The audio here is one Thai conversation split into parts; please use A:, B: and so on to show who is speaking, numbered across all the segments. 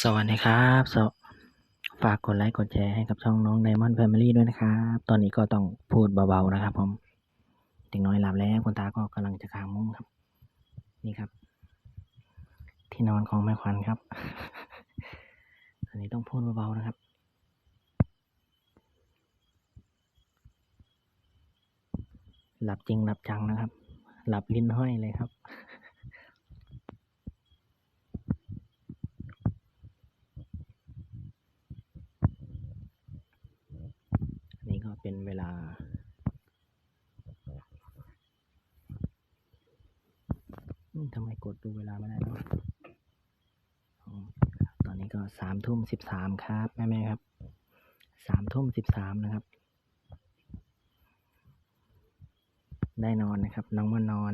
A: สวัสดีครับฝากกดไลค์กดแชร์ให้กับช่องน้อง Diamond Family ด้วยนะครับ ตอนนี้ก็ต้องพูดเบาๆนะครับผมเด็กน้อยหลับแล้วคุณตาก็กำลังจะคางมุ้งครับ นี่ครับ ที่นอนของแม่ขวัญครับ อันนี้ต้องพูดเบาๆนะครับหลับจริงหลับจังนะครับ หลับลิ้นห้อยเลยครับ อันนี้ ก็เป็นเวลาทำไมกดดูเวลาไม่ได้เนะตอนนี้ก็สามทุ่มสิบสามครับแม่แม่ครับสามทุ่มสิบสามนะครับ ได้นอนนะครับ น้องมานอน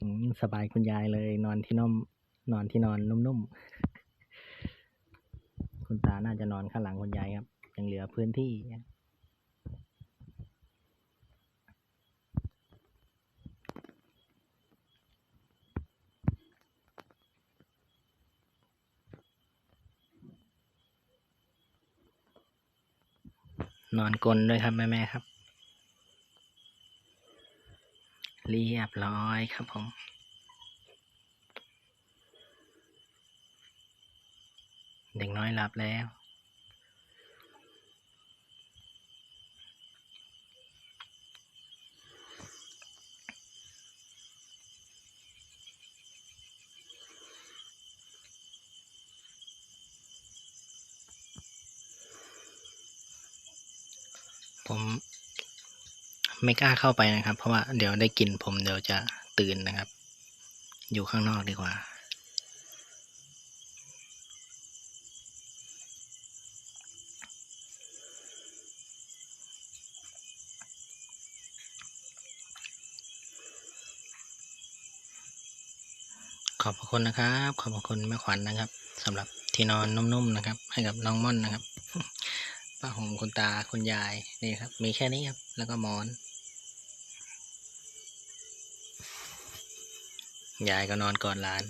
A: อืมสบายคุณยายเลย นอนที่นอมนอนที่นอนนุ่มๆ คุณตาน่าจะนอนข้างหลังคุณยายครับ ยังเหลือพื้นที่ นอนกลนด้วยครับ แม่ๆครับ เรียบร้อยครับผม เด็กน้อยหลับแล้ว ผมไม่กล้าเข้าไปนะครับ เพราะว่าเดี๋ยวได้กลิ่นผมเดี๋ยวจะตื่นนะครับ อยู่ข้างนอกดีกว่า อบพระคุณนะครับ ขอบพระคุณแม่ขวัญนะครับสำหรับที่นอนนุ่มๆนะครับ ให้กับน้องม่อนนะครับป้าห่มคุณตาคุณยายนี่ครับ มีแค่นี้ครับ แล้วก็หมอน ยายก็นอนกอดหลาน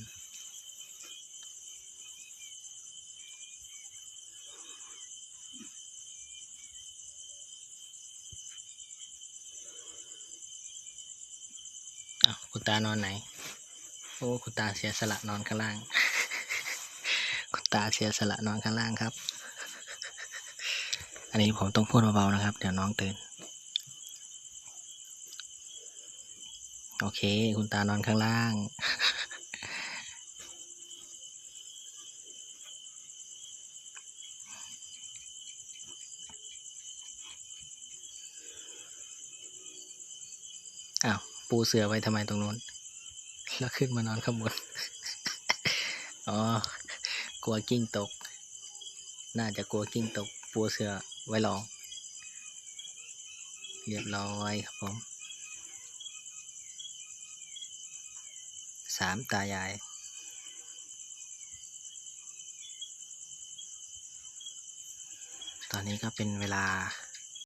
A: อ้าวคุณตานอนไหน โอ้คุณตาเสียสละนอนข้างล่าง คุณตาเสียสละนอนข้างล่างครับ อันนี้ผมต้องพูดเบาๆนะครับ เดี๋ยวน้องตื่น โอเค คุณตานอนข้างล่างอ้าวปูเสือไว้ทำไมตรงนู้น แล้วขึ้นมานอนข้างบน อ๋อ กลัวกิ้งตก น่าจะกลัวกิ้งตกปูเสือไว้รอง เรียบร้อยครับผมสามตายายตอนนี้ก็เป็นเวลา